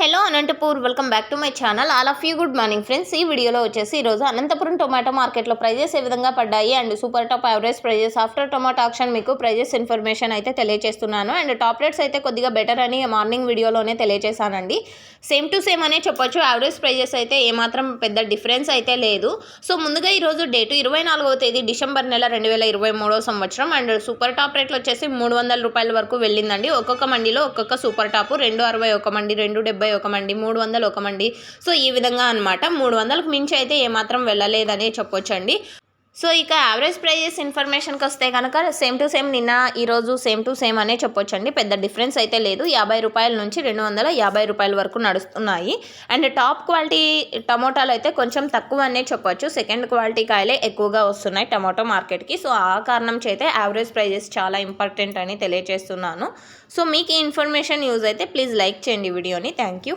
Hello Anantapur welcome back to my channel. All of you good morning friends. ఈ వీడియోలో వచ్చేసి ఈరోజు Anantapuram tomato మార్కెట్లో ప్రైజెస్ ఏ విధంగా పడ్డాయి and super top average prices after tomato auction మీకు ప్రైజెస్ ఇన్ఫర్మేషన్ అయితే తెలియజేస్తున్నాను అండ్ టాప్ రేట్స్ అయితే కొద్దిగా బెటర్ అని మార్నింగ్ వీడియోలోనే తెలియజేశానండి సేమ్ టు సేమ్ అనే చెప్పొచ్చు. యావరేజ్ ప్రైజెస్ అయితే ఏమాత్రం పెద్ద డిఫరెన్స్ అయితే లేదు. సో ముందుగా ఈరోజు డేటు ఇరవై నాలుగవ తేదీ డిసెంబర్ నెల రెండు వేల ఇరవై మూడో సంవత్సరం. అండ్ సూపర్ టాప్ రేట్లు వచ్చేసి మూడు వందల రూపాయల వరకు వెళ్ళిందండి. ఒక్కొక్క మండిలో ఒక్కొక్క సూపర్ టాప్ రెండు అరవై ఒక మండి రెండు డెబ్బై ఒక మండి మూడు వందలు ఒక మండి సో ఈ విధంగా అనమాట మూడు వందలకు మించి అయితే ఏమాత్రం వెళ్ళలేదనే చెప్పొచ్చండి. సో ఇక యావరేజ్ ప్రైజెస్ ఇన్ఫర్మేషన్కి వస్తే కనుక సేమ్ టు సేమ్ నిన్న ఈరోజు సేమ్ టు సేమ్ అనే చెప్పొచ్చండి. పెద్ద డిఫరెన్స్ అయితే లేదు. యాభై రూపాయల నుంచి రెండు వందల యాభై రూపాయల వరకు నడుస్తున్నాయి. అండ్ టాప్ క్వాలిటీ టమోటాలు అయితే కొంచెం తక్కువ అనే చెప్పొచ్చు. సెకండ్ క్వాలిటీ కాయలే ఎక్కువగా వస్తున్నాయి టమాటో మార్కెట్కి సో ఆ కారణం చేతే యావరేజ్ ప్రైజెస్ చాలా ఇంపార్టెంట్ అని తెలియజేస్తున్నాను. సో మీకు ఈ ఇన్ఫర్మేషన్ యూజ్ అయితే ప్లీజ్ లైక్ చేయండి వీడియోని. Thank you